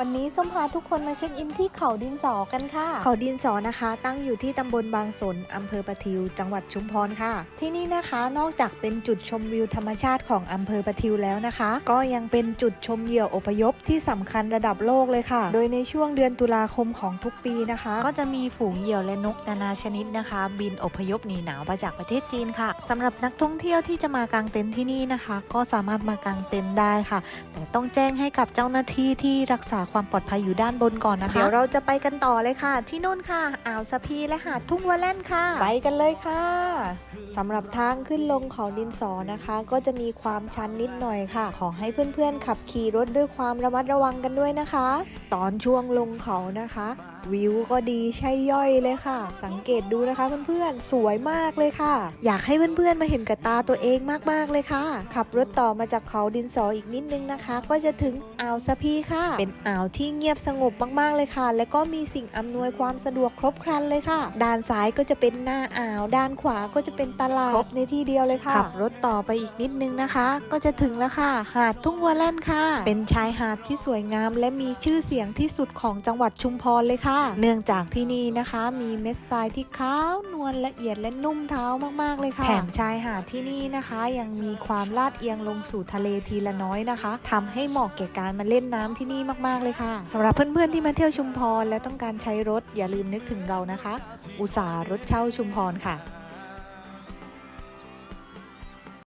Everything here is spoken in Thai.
วันนี้ส้มพาทุกคนมาเช็คอินที่เขาดินสอกันค่ะ เขาดินสอนะคะ ตั้งอยู่ที่ตำบลบางสนอำเภอประทิว จังหวัดชุมพรค่ะ ที่นี่นะคะนอกจากเป็นจุดชมวิวธรรมชาติของอำเภอประทิวแล้วนะคะ ก็ยังเป็นจุดชมเหยี่ยวอพยพที่สำคัญระดับโลกเลยค่ะ โดยในช่วงเดือนตุลาคมของทุกปีนะคะ ก็จะมีฝูงเหยี่ยวและนกนานาชนิดนะคะ บินอพยพหนีหนาวมาจากประเทศจีนค่ะสำหรับนักท่องเที่ยวที่จะมากางเต็นท์ที่นี่นะคะ ก็สามารถมากางเต็นท์ได้ค่ะ แต่ต้องแจ้งให้กับเจ้าหน้าที่ที่รักษาความปลอดภัยอยู่ด้านบนก่อนนะคะ เดี๋ยวเราจะไปกันต่อเลยค่ะ ที่นู่นค่ะ อ่าวสะพีและหาดทุ่งวัวแล่นค่ะ ไปกันเลยค่ะสำหรับทางขึ้นลงเขาดินสอนะคะ ก็จะมีความชันนิดหน่อยค่ะ ขอให้เพื่อนๆขับขี่รถด้วยความระมัดระวังกันด้วยนะคะ ตอนช่วงลงเขานะคะ วิวก็ดีใช่ย่อยเลยค่ะ สังเกตดูนะคะเพื่อนๆสวยมากเลยค่ะ อยากให้เพื่อนๆมาเห็นกับตาตัวเองมากๆเลยค่ะ ขับรถต่อมาจากเขาดินสออีกนิดนึงนะคะ ก็จะถึงอ่าวสะพีค่ะ เป็นอ่าวที่เงียบสงบมากๆเลยค่ะ แล้วก็มีสิ่งอำนวยความสะดวกครบครันเลยค่ะ ด้านซ้ายก็จะเป็นหน้าอ่าว ด้านขวาก็จะเป็นตลาดครบในที่เดียวเลยค่ะขับรถต่อไปอีกนิดนึงนะคะ ก็จะถึงแล้วค่ะ หาดทุ่งวัวแล่นค่ะ เป็นชายหาดที่สวยงาม และมีชื่อเสียงที่สุดของจังหวัดชุมพรเลยค่ะ เนื่องจากที่นี่นะคะ มีเม็ดทรายที่ขาวนวลละเอียดและนุ่มเท้ามากๆเลยค่ะแถมชายหาดที่นี่นะคะ ยังมีความลาดเอียงลงสู่ทะเลทีละน้อยนะคะทำให้เหมาะแก่การมาเล่นน้ำที่นี่มากๆเลยค่ะสำหรับเพื่อนๆที่มาเที่ยวชุมพรและต้องการใช้รถอย่าลืมนึกถึงเรานะคะ อุตสาหรถเช่าชุมพรค่ะ